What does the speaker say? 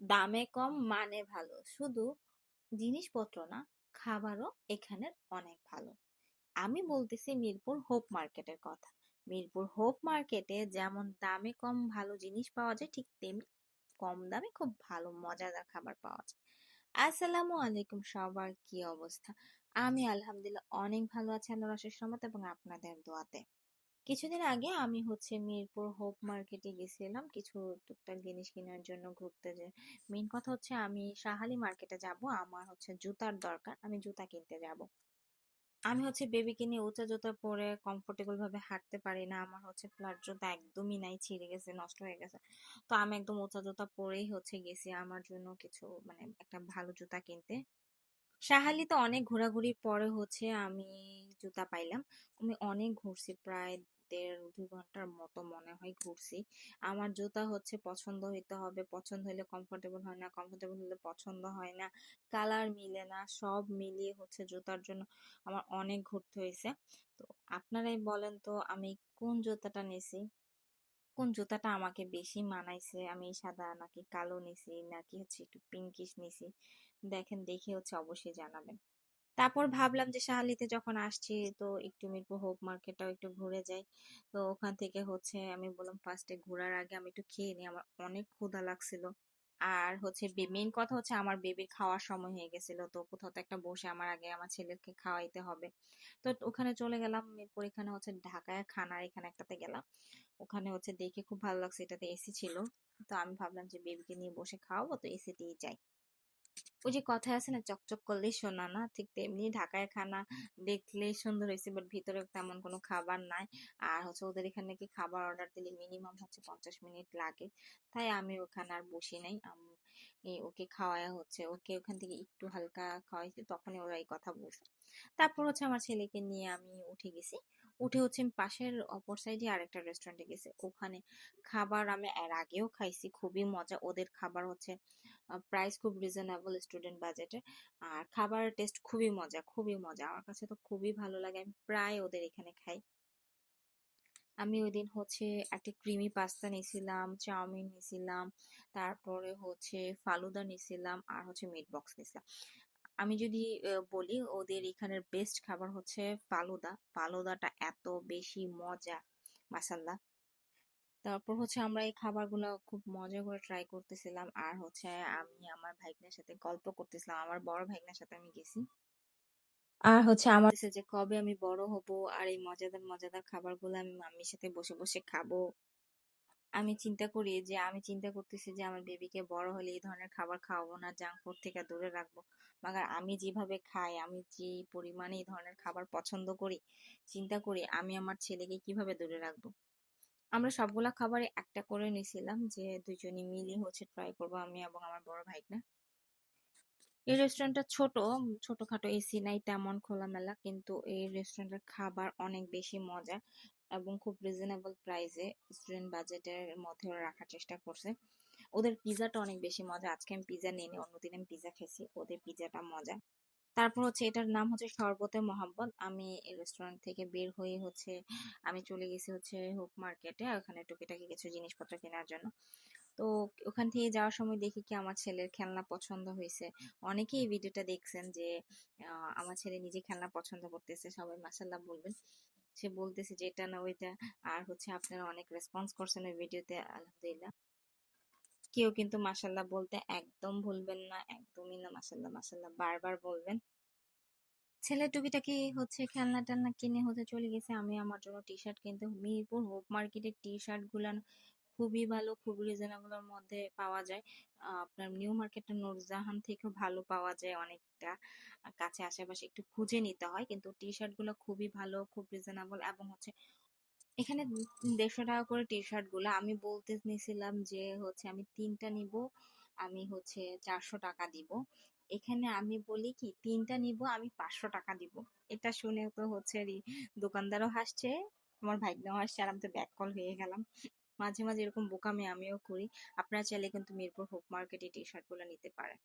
দামে কম মানে ভালো। শুধু জিনিসপত্র না, খাবারও এখানের অনেক ভালো। আমি বলতেছি মিরপুর হোপ মার্কেটের কথা। মিরপুর হোপ মার্কেটে যেমন দামে কম ভালো জিনিস পাওয়া যায়, ঠিক তেমনি কম দামে খুব ভালো, মজাদার খাবার পাওয়া যায়। আসসালামু আলাইকুম সবার, কি অবস্থা? আমি আলহামদুলিল্লাহ অনেক ভালো আছি, আল্লাহর অশেষ রহমত এবং আপনাদের দোয়াতে। কিছুদিন আগে আমি হচ্ছে মিরপুর হোপ মার্কেটে গেছিলাম। কিছু টুকটাক জিনিস কেনার জন্য ঘুরতে যে মেইন কথা হচ্ছে আমি শাহালি মার্কেটে যাব। আমার হচ্ছে জুতার দরকার, আমি জুতা কিনতে যাব। আমি হচ্ছে বেবিকে নিয়ে উঁচা জুতা পরে কমফোর্টেবল ভাবে হাঁটতে পারি না। আমার হচ্ছে ফ্ল্যাট জুতা একদমই নাই, ছিঁড়ে গেছে, নষ্ট হয়ে গেছে। তো আমি একদম উঁচা জুতা পরেই হচ্ছে গেছি। আমার জন্য কিছু মানে একটা ভালো জুতা কিনতে। সাহালিতে অনেক ঘোরাঘুরির পরে হচ্ছে আমি জুতা পাইলাম। আমি অনেক ঘুরছি, প্রায় দেড় দুই ঘণ্টার মতো মনে হয় ঘুরছি। আমার জুতা হচ্ছে পছন্দ হইতে হবে, পছন্দ হইলে কমফোর্টেবল হয় না কমফোর্টেবল হলে পছন্দ হয় না কালার মিলে না, সব মিলিয়ে হচ্ছে জুতার জন্য আমার অনেক ঘুরতে হয়েছে তো আপনারাই বলেন তো, আমি কোন জুতাটা নিছি? কোন জুতাটা আমাকে বেশি মানাইছে? আমি সাদা নাকি কালো নিছি নাকি হচ্ছে একটু পিঙ্কিশ নিছি? দেখেন দেখে হচ্ছে অবশ্যই জানাবেন। তারপর ভাবলাম যে শাহালিতে যখন আসছি তো একটু মিরপুর হোপ মার্কেটটাও একটু ঘুরে যাই। তো ওখান থেকে হচ্ছে আমি বললাম ফার্স্টে ঘোরার আগে আমি একটু খেয়ে নিই, আমার অনেক ক্ষুধা লাগছিল। আর হচ্ছে মেইন কথা হচ্ছে আমার বেবির খাওয়ার সময় হয়ে গেছিল, তো কোথাও তো একটা বসে আমার আগে আমার ছেলেকে খাওয়াইতে হবে। তো ওখানে চলে গেলাম এরপর এখানে হচ্ছে ঢাকায় খানার এখানে একটাতে গেলাম। ওখানে হচ্ছে দেখে খুব ভালো লাগছে, এটাতে এসি ছিল। তো আমি ভাবলাম যে বেবিকে নিয়ে বসে খাওয়াবো, তো এসিতেই যাই। ওই যে কথায় আছে না, চকচক করলেই সোনা না? ঠিক তেমনি ঢাকায় খানা দেখলে সুন্দর হয়েছে বাট ভিতরে তেমন কোনো খাবার নাই। আর হচ্ছে ওদের এখানে নাকি খাবার অর্ডার দিলে মিনিমাম হচ্ছে পঞ্চাশ মিনিট লাগে। তাই আমি ওখানে আর বসি নাই। ওকে খাওয়ায় হচ্ছে। ওকে ওখান থেকে একটু হালকা খাওয়াইছি, তখনই ওরা এই কথা বলছে। তারপর হচ্ছে আমার ছেলেকে নিয়ে আমি উঠে গেছি। উঠে হচ্ছে পাশের অপর সাইডে আরেকটা রেস্টুরেন্টে গেছি। ওখানে খাবার আমি এর আগেও খাইছি, খুবই মজা। ওদের খাবার হচ্ছে প্রাইস খুব রিজনেবল স্টুডেন্ট বাজেটে আর খাবারের টেস্ট খুবই মজা খুবই মজা। আমার কাছে তো খুবই ভালো লাগে। আমি প্রায় ওদের এখানে খাই। আমি ওই দিন হচ্ছে একটা ক্রিমি পাস্তা নিয়েছিলাম, চাউমিন নিয়েছিলাম, তারপরে হচ্ছে ফালুদা নিয়েছিলাম, আর হচ্ছে মিট বক্স নিয়েছিলাম। আমি যদি বলি ওদের এখানের বেস্ট খাবার হচ্ছে ফালুদা। ফালুদাটা এত বেশি মজা মাসাল্লাহ তারপর হচ্ছে আমরা এই খাবারগুলো খুব মজা করে ট্রাই করতেছিলাম। আর হচ্ছে আমি আমার ভাইগনার সাথে গল্প করতেছিলাম, আমার বড় ভাইগনার সাথে আমি গেছি। আর হচ্ছে আমার যে কবে আমি বড় হব আর এই মজাদার মজাদার খাবারগুলো আমি মাম্মির সাথে বসে বসে খাব। আমি চিন্তা করি যে, আমি চিন্তা করতেছি যে আমার বেবিকে বড় হলে এই ধরনের খাবার খাওয়াবো না জাঙ্ক ফুড থেকে দূরে রাখব। মাগার আমি যেভাবে খাই, আমি যে পরিমাণে এই ধরনের খাবার পছন্দ করি, চিন্তা করি আমি আমার ছেলেকে কীভাবে দূরে রাখব? আমরা সবগুলা খাবারে একটা করে নিয়েছিলাম যে দুজনে মিলে হচ্ছে ট্রাই করব, আমি এবং আমার বড় ভাইটা এই রেস্টুরেন্টটা ছোট ছোটখাটো এসি নাই, তেমন খোলামেলা, কিন্তু এই রেস্টুরেন্টের খাবার অনেক বেশি মজা এবং খুব রিজনেবল প্রাইসে স্টুডেন্ট বাজেটের মধ্যে রাখার চেষ্টা করছে। ওদের পিজাটা অনেক বেশি মজা, আজকে আমি পিজা নিয়ে অন্যদিন আমি পিজা খেয়েছি, ওদের পিজাটা মজা। তারপর হচ্ছে এটার নাম হচ্ছে শরবতে মোহাম্মদ আমি রেস্টুরেন্ট থেকে বের হয়ে হচ্ছে, আমি চলে গেছি হচ্ছে হুক মার্কেটে ওখানে টুকিটাকি কিছু জিনিসপত্র কেনার জন্য। তো ওখান থেকে যাওয়ার সময় দেখি কি আমার ছেলের খেলনা পছন্দ হয়েছে। অনেকেই ভিডিওটা দেখছেন যে আমার ছেলে নিজে খেলনা পছন্দ করতেছে, সবাই মাসাল্লাহ বলবেন। সে বলতেছে যে, এটা না, ওইটা। আর হচ্ছে আপনারা অনেক রেসপন্স করছেন ওই ভিডিওতে আলহামদুলিল্লাহ। কেউ কিন্তু মাসাল্লাহ বলতে একদম ভুলবেন না, একদমই না মাসাল্লাহ মাসাল্লাহ বারবার বলবেন। ছেলে টুকিটাকি হচ্ছে খেলনা টেলনা কিনে হতে চলে গেছে। আমি আমার জন্য টি শার্ট কিনতে মিরপুর হোপ মার্কেটের টি শার্ট গুলান খুবই ভালো, খুবই রিজনেবলের মধ্যে পাওয়া যায়। আপনার নিউ মার্কেটের নুরজাহান থেকেও ভালো পাওয়া যায় অনেকটা। কাছে আশেপাশে একটু খুঁজে নিতে হয়। কিন্তু টি শার্টগুলো খুবই ভালো, খুব রিজনেবল এবং হচ্ছে এখানে দেড়শো টাকা করে টি শার্টগুলো আমি বলতে নিছিলাম যে হচ্ছে আমি তিনটা নিব, আমি হচ্ছে চারশো টাকা দিব। এখানে আমি বলি কি, তিনটা নিব, আমি পাঁচশো টাকা দিব। এটা শুনে তো হচ্ছে দোকানদারও হাসছে, আমার ভাইগনাও হাসছে, আর আমি তো ব্যাক কল হয়ে গেলাম। মাঝে মাঝে এরকম বোকামি আমিও করি। আপনারা চাইলে কিন্তু মিরপুর হোপ মার্কেটে টি শার্টগুলো নিতে পারেন।